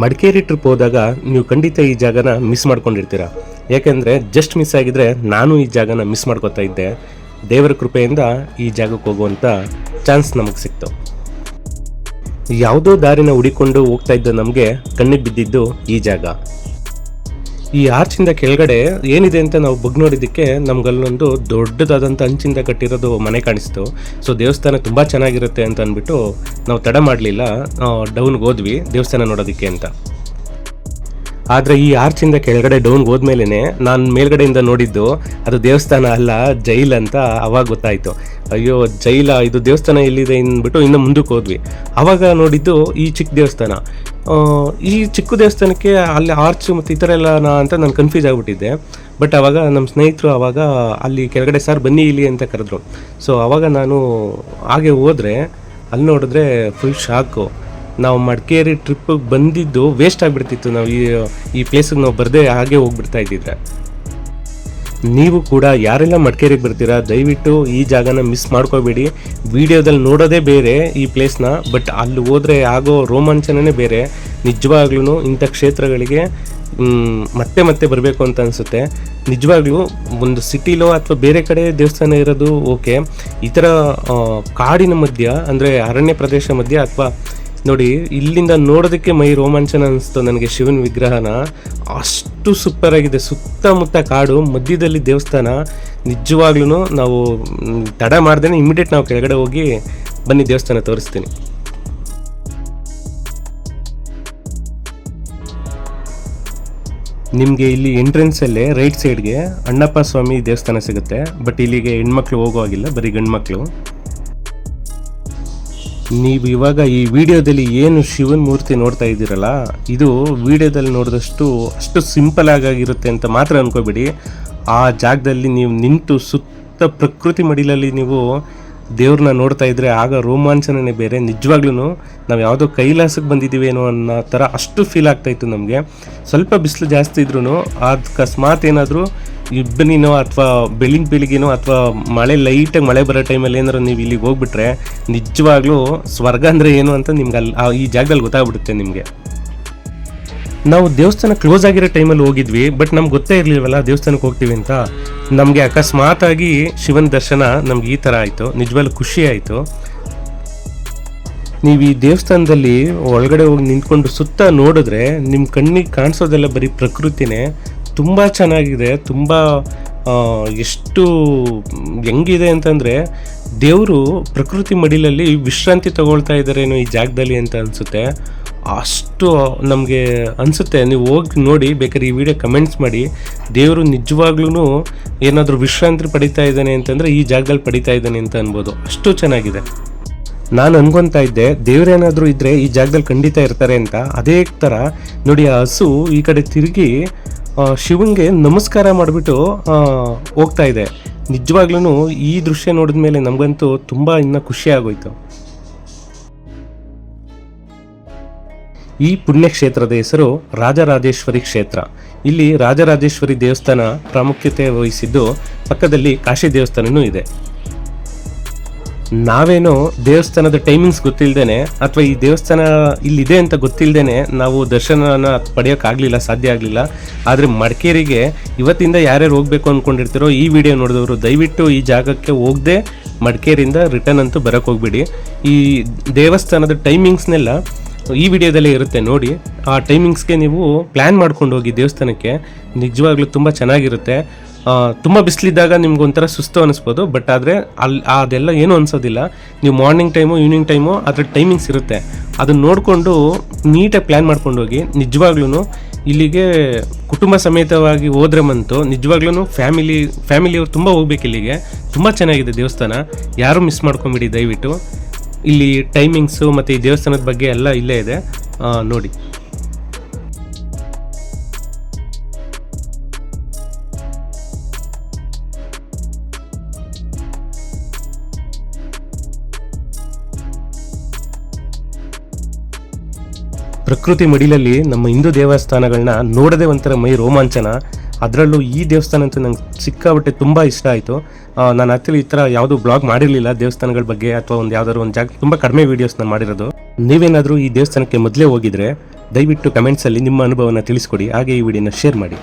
Madikeri trip ಹೋದಾಗ ನೀವು ಖಂಡಿತ ಈ ಜಾಗನ ಮಿಸ್ ಮಾಡ್ಕೊಂಡಿರ್ತೀರ. ಯಾಕೆಂದರೆ ಜಸ್ಟ್ ಮಿಸ್ ಆಗಿದ್ರೆ ನಾನು ಈ ಜಾಗನ ಮಿಸ್ ಮಾಡ್ಕೊತಾ ಇದ್ದೆ. ದೇವರ ಕೃಪೆಯಿಂದ ಈ ಜಾಗಕ್ಕೆ ಹೋಗುವಂಥ ಚಾನ್ಸ್ ನಮಗೆ ಸಿಕ್ತು. ಯಾವುದೋ ದಾರಿನ ಹುಡಿಕೊಂಡು ಹೋಗ್ತಾ ಇದ್ದ ನಮಗೆ ಕಣ್ಣಿಗೆ ಬಿದ್ದಿದ್ದು ಈ ಜಾಗ. ಈ ಆರ್ಚಿಂದ ಕೆಳಗಡೆ ಏನಿದೆ ಅಂತ ನಾವು ಬಗ್ ನೋಡಿದ್ದಕ್ಕೆ ನಮ್ಗಲ್ಲೊಂದು ದೊಡ್ಡದಾದಂಥ ಅಂಚಿಂದ ಕಟ್ಟಿರೋದು ಮನೆ ಕಾಣಿಸ್ತು. ಸೊ ದೇವಸ್ಥಾನ ತುಂಬ ಚೆನ್ನಾಗಿರುತ್ತೆ ಅಂತ ಅಂದ್ಬಿಟ್ಟು ನಾವು ತಡ ಮಾಡಲಿಲ್ಲ. ಡೌನ್ಗೆ ಹೋದ್ವಿ ದೇವಸ್ಥಾನ ನೋಡೋದಕ್ಕೆ ಅಂತ. ಆದರೆ ಈ ಆರ್ಚಿಂದ ಕೆಳಗಡೆ ಡೌನ್ಗೆ ಹೋದ್ಮೇಲೆ ನಾನು ಮೇಲ್ಗಡೆಯಿಂದ ನೋಡಿದ್ದು ಅದು ದೇವಸ್ಥಾನ ಅಲ್ಲ, ಜೈಲ್ ಅಂತ ಅವಾಗ ಗೊತ್ತಾಯಿತು. ಅಯ್ಯೋ, ಜೈಲ, ಇದು ದೇವಸ್ಥಾನ ಎಲ್ಲಿದೆ ಅಂದ್ಬಿಟ್ಟು ಇನ್ನು ಮುಂದಕ್ಕೆ ಹೋದ್ವಿ. ಅವಾಗ ನೋಡಿದ್ದು ಈ ಚಿಕ್ಕ ದೇವಸ್ಥಾನ. ಈ ಚಿಕ್ಕ ದೇವಸ್ಥಾನಕ್ಕೆ ಅಲ್ಲಿ ಆರ್ಚ್ ಮತ್ತು ಈ ಥರ ಎಲ್ಲ ನಾ ಅಂತ ನಾನು ಕನ್ಫ್ಯೂಸ್ ಆಗಿಬಿಟ್ಟಿದ್ದೆ. ಬಟ್ ಅವಾಗ ನಮ್ಮ ಸ್ನೇಹಿತರು ಅವಾಗ ಅಲ್ಲಿ ಕೆಳಗಡೆ ಸರ್ ಬನ್ನಿ ಇಲ್ಲಿ ಅಂತ ಕರೆದ್ರು. ಸೊ ಅವಾಗ ನಾನು ಹಾಗೆ ಹೋದರೆ ಅಲ್ಲಿ ನೋಡಿದ್ರೆ ಫುಲ್ ಶಾಕು ನಾವು ಮಡಿಕೇರಿ ಟ್ರಿಪ್ಪಿಗೆ ಬಂದಿದ್ದು ವೇಸ್ಟ್ ಆಗಿಬಿಡ್ತಿತ್ತು. ನಾವು ಈ ಈ ಪ್ಲೇಸಿಗೆ ನಾವು ಬರದೇ ಹಾಗೆ ಹೋಗ್ಬಿಡ್ತಾ ಇದ್ದಿದ್ರೆ ನೀವು ಕೂಡ ಯಾರೆಲ್ಲ ಮಡಿಕೇರಿಗೆ ಬರ್ತೀರಾ, ದಯವಿಟ್ಟು ಈ ಜಾಗನ ಮಿಸ್ ಮಾಡ್ಕೋಬೇಡಿ. ವಿಡಿಯೋದಲ್ಲಿ ನೋಡೋದೇ ಬೇರೆ ಈ ಪ್ಲೇಸ್ನ ಬಟ್ ಅಲ್ಲಿ ಹೋದರೆ ಆಗೋ ರೋಮಾಂಚನೇ ಬೇರೆ. ನಿಜವಾಗ್ಲೂ ಇಂಥ ಕ್ಷೇತ್ರಗಳಿಗೆ ಮತ್ತೆ ಮತ್ತೆ ಬರಬೇಕು ಅಂತ ಅನಿಸುತ್ತೆ. ನಿಜವಾಗ್ಲೂ ಒಂದು ಸಿಟಿಲೋ ಅಥವಾ ಬೇರೆ ಕಡೆ ದೇವಸ್ಥಾನ ಇರೋದು ಓಕೆ ಈ ಥರ ಕಾಡಿನ ಮಧ್ಯ, ಅಂದರೆ ಅರಣ್ಯ ಪ್ರದೇಶ ಮಧ್ಯ ಅಥವಾ ನೋಡಿ, ಇಲ್ಲಿಂದ ನೋಡೋದಕ್ಕೆ ಮೈ ರೋಮಾಂಚನ ಅನಿಸ್ತು ನನಗೆ ಶಿವನ ವಿಗ್ರಹನ. ಅಷ್ಟು ಸೂಪರ್ ಆಗಿದೆ. ಸುತ್ತಮುತ್ತ ಕಾಡು, ಮಧ್ಯದಲ್ಲಿ ದೇವಸ್ಥಾನ. ನಿಜವಾಗ್ಲೂ ನಾವು ತಡ ಮಾಡ್ದೇನೆ ಇಮಿಡಿಯೇಟ್ ನಾವು ಕೆಳಗಡೆ ಹೋಗಿ ಬನ್ನಿ ದೇವಸ್ಥಾನ ತೋರಿಸ್ತೀನಿ. ನಿಮಗೆ ಇಲ್ಲಿ ಎಂಟ್ರೆನ್ಸಲ್ಲೇ ರೈಟ್ ಸೈಡ್ಗೆ ಅಣ್ಣಪ್ಪ ಸ್ವಾಮಿ ದೇವಸ್ಥಾನ ಸಿಗುತ್ತೆ. ಬಟ್ ಇಲ್ಲಿಗೆ ಹೆಣ್ಮಕ್ಳು ಹೋಗೋ ಹಾಗಿಲ್ಲ, ಬರೀ ಗಂಡ್ಮಕ್ಳು. ನೀವು ಇವಾಗ ಈ ವಿಡಿಯೋದಲ್ಲಿ ಏನು ಶಿವನ್ ಮೂರ್ತಿ ನೋಡ್ತಾ ಇದ್ದೀರಲ್ಲ, ಇದು ವಿಡಿಯೋದಲ್ಲಿ ನೋಡಿದಷ್ಟು ಅಷ್ಟು ಸಿಂಪಲ್ ಆಗಿರುತ್ತೆ ಅಂತ ಮಾತ್ರ ಅನ್ಕೋಬೇಡಿ. ಆ ಜಾಗದಲ್ಲಿ ನೀವು ನಿಂತು ಸುತ್ತ ಪ್ರಕೃತಿ ಮಡಿಲಲ್ಲಿ ನೀವು ದೇವ್ರನ್ನ ನೋಡ್ತಾ ಇದ್ರೆ ಆಗ ರೋಮಾಂಚನನೇ ಬೇರೆ. ನಿಜವಾಗ್ಲೂ ನಾವು ಯಾವುದೋ ಕೈಲಾಸಕ್ಕೆ ಬಂದಿದ್ದೀವಿ ಏನೋ ಅನ್ನೋ ಥರ ಅಷ್ಟು ಫೀಲ್ ಆಗ್ತಾಯಿತ್ತು ನಮಗೆ. ಸ್ವಲ್ಪ ಬಿಸಿಲು ಜಾಸ್ತಿ ಇದ್ರೂ ಅಕಸ್ಮಾತ್ ಏನಾದರೂ ಇಬ್ಬನಿನೋ ಅಥವಾ ಬೆಳಿಗ್ಗೆ ಬೆಳಿಗ್ಗೆನೋ ಅಥವಾ ಮಳೆ ಲೈಟಾಗಿ ಮಳೆ ಬರೋ ಟೈಮಲ್ಲಿ ಏನಾರು ನೀವು ಇಲ್ಲಿಗೆ ಹೋಗ್ಬಿಟ್ರೆ ನಿಜವಾಗ್ಲೂ ಸ್ವರ್ಗ ಅಂದರೆ ಏನು ಅಂತ ನಿಮ್ಗೆ ಅಲ್ಲಿ ಈ ಜಾಗದಲ್ಲಿ ಗೊತ್ತಾಗ್ಬಿಡುತ್ತೆ ನಿಮಗೆ. ನಾವು ದೇವಸ್ಥಾನ ಕ್ಲೋಸ್ ಆಗಿರೋ ಟೈಮಲ್ಲಿ ಹೋಗಿದ್ವಿ ಬಟ್ ನಮ್ಗೆ ಗೊತ್ತೇ ಇರಲಿಲ್ವಲ್ಲ ದೇವಸ್ಥಾನಕ್ಕೆ ಹೋಗ್ತೀವಿ ಅಂತ. ನಮಗೆ ಅಕಸ್ಮಾತ್ ಆಗಿ ಶಿವನ ದರ್ಶನ ನಮ್ಗೆ ಈ ಥರ ಆಯಿತು, ನಿಜವಾಗ್ಲೂ ಖುಷಿ ಆಯಿತು. ನೀವು ಈ ದೇವಸ್ಥಾನದಲ್ಲಿ ಒಳಗಡೆ ಹೋಗಿ ನಿಂತ್ಕೊಂಡು ಸುತ್ತ ನೋಡಿದ್ರೆ ನಿಮ್ಮ ಕಣ್ಣಿಗೆ ಕಾಣಿಸೋದೆಲ್ಲ ಬರೀ ಪ್ರಕೃತಿನೇ ತುಂಬ ಚೆನ್ನಾಗಿದೆ, ತುಂಬ ಎಷ್ಟು ಹೆಂಗಿದೆ ಅಂತಂದರೆ ದೇವರು ಪ್ರಕೃತಿ ಮಡಿಲಲ್ಲಿ ವಿಶ್ರಾಂತಿ ತಗೊಳ್ತಾ ಇದ್ದಾರೇನೋ ಈ ಜಾಗದಲ್ಲಿ ಅಂತ ಅನಿಸುತ್ತೆ. ಅಷ್ಟು ನಮಗೆ ಅನಿಸುತ್ತೆ. ನೀವು ಹೋಗಿ ನೋಡಿ, ಬೇಕಾದ್ರೆ ಈ ವಿಡಿಯೋ ಕಮೆಂಟ್ಸ್ ಮಾಡಿ. ದೇವರು ನಿಜವಾಗ್ಲೂ ಏನಾದರೂ ವಿಶ್ರಾಂತಿ ಪಡಿತಾ ಇದ್ದಾನೆ ಅಂತಂದರೆ ಈ ಜಾಗದಲ್ಲಿ ಪಡಿತಾ ಇದ್ದಾನೆ ಅಂತ ಅನ್ಬೋದು. ಅಷ್ಟು ಚೆನ್ನಾಗಿದೆ. ನಾನು ಅನ್ಕೊತಾ ಇದ್ದೆ, ದೇವರೇನಾದರೂ ಇದ್ದರೆ ಈ ಜಾಗದಲ್ಲಿ ಖಂಡಿತ ಇರ್ತಾರೆ ಅಂತ. ಅದೇ ಥರ ನೋಡಿ, ಆ ಹಸು ಈ ಕಡೆ ತಿರುಗಿ ಶಿವಂಗೆ ನಮಸ್ಕಾರ ಮಾಡಿಬಿಟ್ಟು ಹೋಗ್ತಾ ಇದೆ. ನಿಜವಾಗ್ಲೂ ಈ ದೃಶ್ಯ ನೋಡಿದ ಮೇಲೆ ನಮಗಂತೂ ತುಂಬ ಇನ್ನೂ ಖುಷಿ ಆಗೋಯ್ತು. ಈ ಪುಣ್ಯಕ್ಷೇತ್ರದ ಹೆಸರು ರಾಜರಾಜೇಶ್ವರಿ ಕ್ಷೇತ್ರ. ಇಲ್ಲಿ ರಾಜರಾಜೇಶ್ವರಿ ದೇವಸ್ಥಾನ ಪ್ರಾಮುಖ್ಯತೆ ವಹಿಸಿದ್ದು ಪಕ್ಕದಲ್ಲಿ ಕಾಶಿ ದೇವಸ್ಥಾನನೂ ಇದೆ. ನಾವೇನೋ ದೇವಸ್ಥಾನದ ಟೈಮಿಂಗ್ಸ್ ಗೊತ್ತಿಲ್ಲದೇನೆ ಅಥವಾ ಈ ದೇವಸ್ಥಾನ ಇಲ್ಲಿದೆ ಅಂತ ಗೊತ್ತಿಲ್ಲದೇನೆ ನಾವು ದರ್ಶನನ ಪಡೆಯೋಕ್ಕಾಗಲಿಲ್ಲ ಸಾಧ್ಯ ಆಗಲಿಲ್ಲ. ಆದರೆ ಮಡಿಕೇರಿಗೆ ಇವತ್ತಿಂದ ಯಾರ್ಯಾರು ಹೋಗ್ಬೇಕು ಅಂದ್ಕೊಂಡಿರ್ತೀರೋ ಈ ವಿಡಿಯೋ ನೋಡಿದವರು ದಯವಿಟ್ಟು ಈ ಜಾಗಕ್ಕೆ ಹೋಗದೆ ಮಡಿಕೇರಿಯಿಂದ ರಿಟರ್ನ್ ಅಂತೂ ಬರೋಕ್ಕೆ ಹೋಗ್ಬೇಡಿ. ಈ ದೇವಸ್ಥಾನದ ಟೈಮಿಂಗ್ಸ್ನೆಲ್ಲ ಈ ವಿಡಿಯೋದಲ್ಲೇ ಇರುತ್ತೆ, ನೋಡಿ. ಆ ಟೈಮಿಂಗ್ಸ್ಗೆ ನೀವು ಪ್ಲ್ಯಾನ್ ಮಾಡ್ಕೊಂಡು ಹೋಗಿ ದೇವಸ್ಥಾನಕ್ಕೆ. ನಿಜವಾಗ್ಲೂ ತುಂಬ ಚೆನ್ನಾಗಿರುತ್ತೆ. ತುಂಬ ಬಿಸಿಲಿದ್ದಾಗ ನಿಮ್ಗೆ ಒಂಥರ ಸುಸ್ತು ಅನಿಸ್ಬೋದು ಬಟ್ ಆದರೆ ಅಲ್ಲಿ ಅದೆಲ್ಲ ಏನೂ ಅನಿಸೋದಿಲ್ಲ. ನೀವು ಮಾರ್ನಿಂಗ್ ಟೈಮು ಈವ್ನಿಂಗ್ ಟೈಮು ಅದರ ಟೈಮಿಂಗ್ಸ್ ಇರುತ್ತೆ. ಅದನ್ನ ನೋಡಿಕೊಂಡು ನೀಟಾಗಿ ಪ್ಲ್ಯಾನ್ ಮಾಡ್ಕೊಂಡು ಹೋಗಿ ನಿಜವಾಗ್ಲೂ ಇಲ್ಲಿಗೆ ಕುಟುಂಬ ಸಮೇತವಾಗಿ ಹೋದ್ರೆ ಬಂತು ನಿಜವಾಗ್ಲೂ ಫ್ಯಾಮಿಲಿ ಫ್ಯಾಮಿಲಿಯವ್ರು ತುಂಬ ಹೋಗ್ಬೇಕು ಇಲ್ಲಿಗೆ. ತುಂಬ ಚೆನ್ನಾಗಿದೆ ದೇವಸ್ಥಾನ. ಯಾರೂ ಮಿಸ್ ಮಾಡ್ಕೊಂಬಿಡಿ ದಯವಿಟ್ಟು. ಇಲ್ಲಿ ಟೈಮಿಂಗ್ಸು ಮತ್ತು ಈ ದೇವಸ್ಥಾನದ ಬಗ್ಗೆ ಎಲ್ಲ ಇಲ್ಲೇ ಇದೆ. ನೋಡಿ. ಪ್ರಕೃತಿ ಮಡಿಲಲ್ಲಿ ನಮ್ಮ ಹಿಂದೂ ದೇವಸ್ಥಾನಗಳನ್ನ ನೋಡದೆ ಒಂಥರ ಮೈ ರೋಮಾಂಚನ. ಅದರಲ್ಲೂ ಈ ದೇವಸ್ಥಾನ ಅಂತೂ ನಂಗೆ ಸಿಕ್ಕಾಬಟ್ಟೆ ತುಂಬ ಇಷ್ಟ ಆಯಿತು. ನಾನು ಆ್ಯಕ್ಚುಲಿ ಈ ಥರ ಯಾವುದೂ ಬ್ಲಾಗ್ ಮಾಡಿರಲಿಲ್ಲ ದೇವಸ್ಥಾನಗಳ ಬಗ್ಗೆ ಅಥವಾ ಒಂದು ಯಾವುದಾದ್ರು ಒಂದು ಜಾಗ, ತುಂಬ ಕಡಿಮೆ ವೀಡಿಯೋಸ್ ನಾನು ಮಾಡಿರೋದು. ನೀವೇನಾದರೂ ಈ ದೇವಸ್ಥಾನಕ್ಕೆ ಮೊದಲೇ ಹೋಗಿದ್ರೆ ದಯವಿಟ್ಟು ಕಮೆಂಟ್ಸಲ್ಲಿ ನಿಮ್ಮ ಅನುಭವನ ತಿಳಿಸ್ಕೊಡಿ, ಹಾಗೆ ಈ ವಿಡಿಯೋನ ಶೇರ್ ಮಾಡಿ.